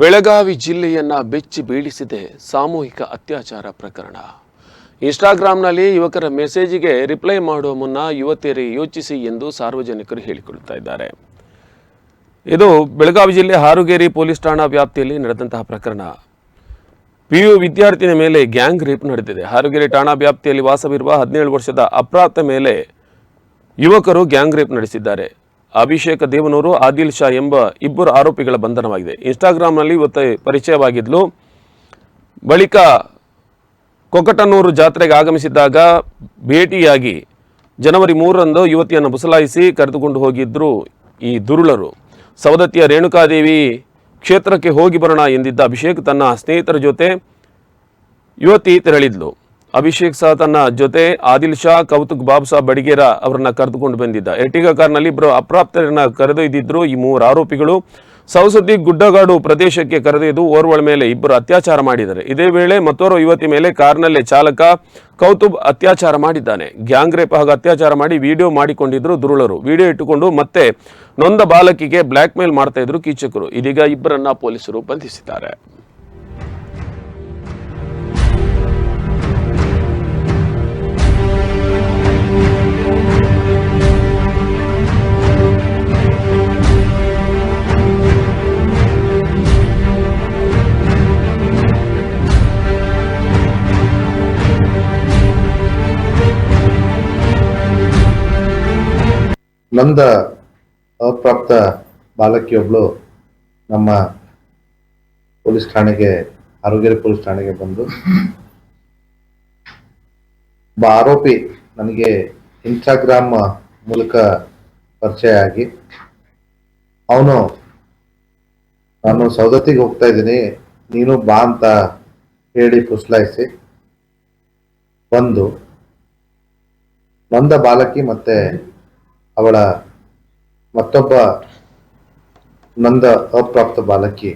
ಬೆಳಗಾವಿ ಜಿಲ್ಲೆಯನ್ನ ಬೆಚ್ಚಿ ಬೀಳಿಸಿದೆ ಸಾಮೂಹಿಕ ಅತ್ಯಾಚಾರ ಪ್ರಕರಣ. ಇನ್ಸ್ಟಾಗ್ರಾಂನಲ್ಲಿ ಯುವಕರ ಮೆಸೇಜಿಗೆ ರಿಪ್ಲೈ ಮಾಡುವ ಮುನ್ನ ಯುವತಿಯರೇ ಯೋಚಿಸಿ ಎಂದು ಸಾರ್ವಜನಿಕರು ಹೇಳಿಕೊಳ್ಳುತ್ತಾ ಇದ್ದಾರೆ. ಇದು ಬೆಳಗಾವಿ ಜಿಲ್ಲೆ ಹಾರುಗೇರಿ ಪೊಲೀಸ್ ಠಾಣಾ ವ್ಯಾಪ್ತಿಯಲ್ಲಿ ನಡೆದಂತಹ ಪ್ರಕರಣ. ಪಿಯು ವಿದ್ಯಾರ್ಥಿನ ಮೇಲೆ ಗ್ಯಾಂಗ್ ರೇಪ್ ನಡೆದಿದೆ. ಹಾರುಗೇರಿ ಠಾಣಾ ವ್ಯಾಪ್ತಿಯಲ್ಲಿ ವಾಸವಿರುವ ಹದಿನೇಳು ವರ್ಷದ ಅಪ್ರಾಪ್ತ ಮೇಲೆ ಯುವಕರು ಗ್ಯಾಂಗ್ ರೇಪ್ ನಡೆಸಿದ್ದಾರೆ. ಅಭಿಷೇಕ ದೇವನೂರು, ಆದಿಲ್ ಶಾ ಎಂಬ ಇಬ್ಬರು ಆರೋಪಿಗಳ ಬಂಧನವಾಗಿದೆ. ಇನ್ಸ್ಟಾಗ್ರಾಂನಲ್ಲಿ ಇವತ್ತು ಪರಿಚಯವಾಗಿದ್ಲು. ಬಳಿಕ ಕೊಕಟನೂರು ಜಾತ್ರೆಗೆ ಆಗಮಿಸಿದ್ದಾಗ ಭೇಟಿಯಾಗಿ ಜನವರಿ ಮೂರರಂದು ಯುವತಿಯನ್ನು ಬುಸಲಾಯಿಸಿ ಕರೆದುಕೊಂಡು ಹೋಗಿದ್ರು ಈ ದುರುಳರು. ಸವದತ್ತಿಯ ರೇಣುಕಾದೇವಿ ಕ್ಷೇತ್ರಕ್ಕೆ ಹೋಗಿ ಬರೋಣ ಎಂದಿದ್ದ ಅಭಿಷೇಕ್ ತನ್ನ ಸ್ನೇಹಿತರ ಜೊತೆ ಯುವತಿ ತೆರಳಿದ್ಲು. ಅಭಿಷೇಕ್ ಸಹ ತನ್ನ ಜೊತೆ ಆದಿಲ್ ಶಾ, ಕೌತುಕ್ ಬಾಬ್ ಬಾಬ್ಸಾ ಬಡಿಗೇರ ಅವರನ್ನ ಕರೆದುಕೊಂಡು ಬಂದಿದ್ದ. ಎರ್ಟಿಗಾ ಕಾರ್ನಲ್ಲಿ ಇಬ್ಬರು ಅಪ್ರಾಪ್ತರನ್ನ ಕರೆದೊಯ್ದಿದ್ರು. ಈ ಮೂವರು ಆರೋಪಿಗಳು ಸೌಸತಿ ಗುಡ್ಡಗಾಡು ಪ್ರದೇಶಕ್ಕೆ ಕರೆದೊಯ್ದು ಓರ್ವಳ ಮೇಲೆ ಇಬ್ಬರು ಅತ್ಯಾಚಾರ ಮಾಡಿದ್ದಾರೆ. ಇದೇ ವೇಳೆ ಮತ್ತೋರ್ವ ಯುವತಿ ಮೇಲೆ ಕಾರ್ನಲ್ಲೇ ಚಾಲಕ ಕೌತುಬ್ ಅತ್ಯಾಚಾರ ಮಾಡಿದ್ದಾನೆ. ಗ್ಯಾಂಗ್ ರೇಪ್ ಹಾಗೂ ಅತ್ಯಾಚಾರ ಮಾಡಿ ವಿಡಿಯೋ ಮಾಡಿಕೊಂಡಿದ್ರು ದುರುಳರು. ವಿಡಿಯೋ ಇಟ್ಟುಕೊಂಡು ಮತ್ತೆ ನೊಂದ ಬಾಲಕಿಗೆ ಬ್ಲ್ಯಾಕ್ ಮೇಲ್ ಮಾಡ್ತಾ ಇದ್ರು ಕೀಚಕರು. ಇದೀಗ ಇಬ್ಬರನ್ನ ಪೊಲೀಸರು ಬಂಧಿಸಿದ್ದಾರೆ. ನೊಂದ ಅಪ್ರಾಪ್ತ ಬಾಲಕಿಯೊಬ್ಳು ನಮ್ಮ ಪೊಲೀಸ್ ಠಾಣೆಗೆ ಆರೋಗ್ಯ ಪೊಲೀಸ್ ಠಾಣೆಗೆ ಬಂದು ಒಬ್ಬ ಆರೋಪಿ ನನಗೆ ಇನ್ಸ್ಟಾಗ್ರಾಮ್ ಮೂಲಕ ಪರಿಚಯ ಆಗಿ, ಅವನು, ನಾನು ಸೌದತ್ತಿಗೆ ಹೋಗ್ತಾ ಇದ್ದೀನಿ, ನೀನು ಬಾ ಅಂತ ಹೇಳಿ ಪುಸ್ಲಾಯಿಸಿ ಬಂದು ಬಂದ ಬಾಲಕಿ ಮತ್ತೆ ಅವಳ ಮತ್ತೊಬ್ಬ ನಂದ ಅಪ್ರಾಪ್ತ ಬಾಲಕಿ